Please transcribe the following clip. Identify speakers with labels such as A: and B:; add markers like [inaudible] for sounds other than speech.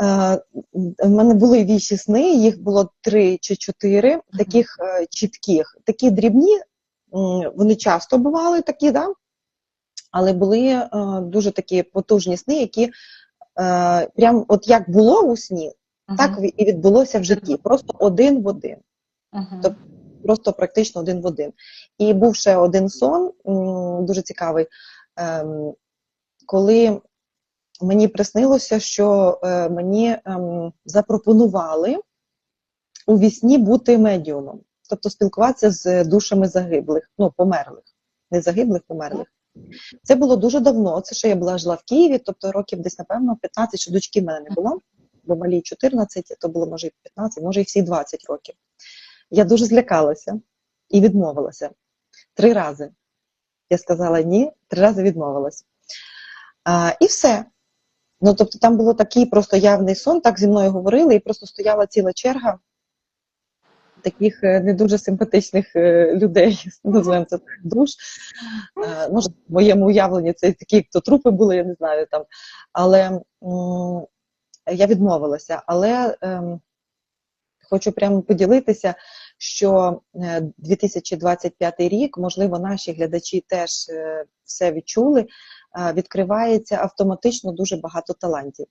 A: Е, в мене були віші сни, їх було три чи чотири, таких е, чітких. Такі дрібні, вони часто бували такі, да? але були е, дуже такі потужні сни, які прям от як було у сні, так і відбулося в житті. Просто один в один. Тобто Просто практично один в один. І був ще один сон, дуже цікавий, ем, коли мені приснилося, що е, мені ем, запропонували у вісні бути медіумом, тобто спілкуватися з душами загиблих, ну, померлих, не загиблих, померлих. Це було дуже давно. Це ще я була жила в Києві, тобто років десь, напевно, 15, що дочки в мене не було, бо малій 14, то було може і 15, може і всі 20 років. Я дуже злякалася і відмовилася три рази. Я сказала ні, три рази відмовилась. А, і все. Ну, тобто, там було такий просто явний сон, так зі мною говорили, і просто стояла ціла черга таких е, не дуже симпатичних е, людей, [laughs] називаємо це так, душ. Може, в моєму уявленні це такі, хто трупи були, я не знаю там. Але я відмовилася. Але ем, хочу прямо поділитися, що е, 2025 рік, можливо, наші глядачі теж е, все відчули. е, Відкривається автоматично дуже багато талантів.